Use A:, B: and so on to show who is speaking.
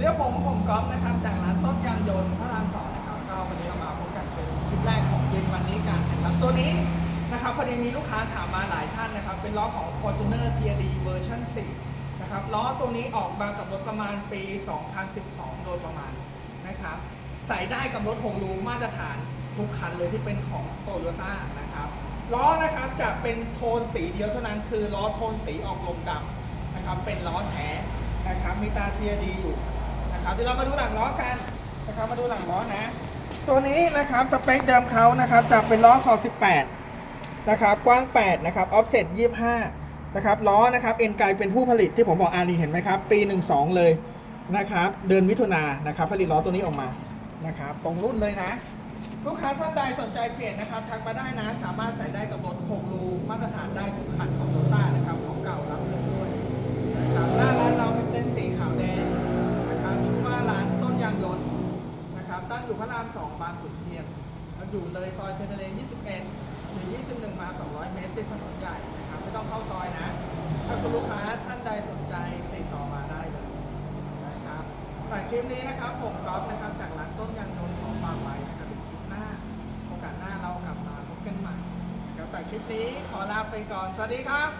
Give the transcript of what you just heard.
A: ดีครับผมผมก๊อฟนะครับจากร้านต้นยางยนต์พระรามสองนะครับก็วันนี้เรามาพบกันเป็นคลิปแรกของเย็นวันนี้กันนะครับตัวนี้นะครับพอดีมีลูกค้าถามมาหลายท่านนะครับ เป็นล้อของ Fortuner TRD เวอร์ชัน4นะครับล้อตัวนี้ออกมากับรถประมาณปี 2012 โดยประมาณนะครับใส่ได้กับรถหงรูมาตรฐานทุกคันเลยที่เป็นของโตโยต้านะครับล้อนะครับจะเป็นโทนสีเดียวเท่านั้นคือล้อโทนสีออกลมดำนะครับเป็นล้อแท้นะครับมีตาเทียดีอยู่ นะครับเดี๋ยวเรามาดูหลังล้อกันนะครับมาดูหลังล้อนะ ตัวนี้นะครับสเปคเดิมเขานะครับจะเป็นล้อขอบ18นะครับกว้าง 8 นะครับออฟเซ็ต25 นะครับล้อนะครับเอ็นไกเป็นผู้ผลิตที่ผมบอกอารีเห็นไหมครับ ปี 12 เลยนะครับเดือนมิถุนานนะครับผลิตล้อตัวนี้ออกมานะครับตรงรุ่นเลยนะ ลูกค้าท่านใดสนใจเปลี่ยนนะครับทักมาได้นะ สามารถใส่ได้กับรถ อยู่พระราม2บางขุนเทียนแล้วอยู่เลยซอยเทนเล21ถึง21 มา 200 เมตรติดถนนใหญ่นะครับ ไม่ต้องเข้าซอยนะ ถ้าคุณลูกค้าท่านใดสนใจติดต่อมาได้เลยนะครับฝากคลิปนี้นะครับ ผมก๊อฟนะครับ จากร้านต้นยางยนต์ของฝากไว้นะครับคลิปหน้า โอกาสหน้าเรากลับมาพบกันใหม่นะครับฝากคลิปนี้ขอลาไปก่อน สวัสดีครับ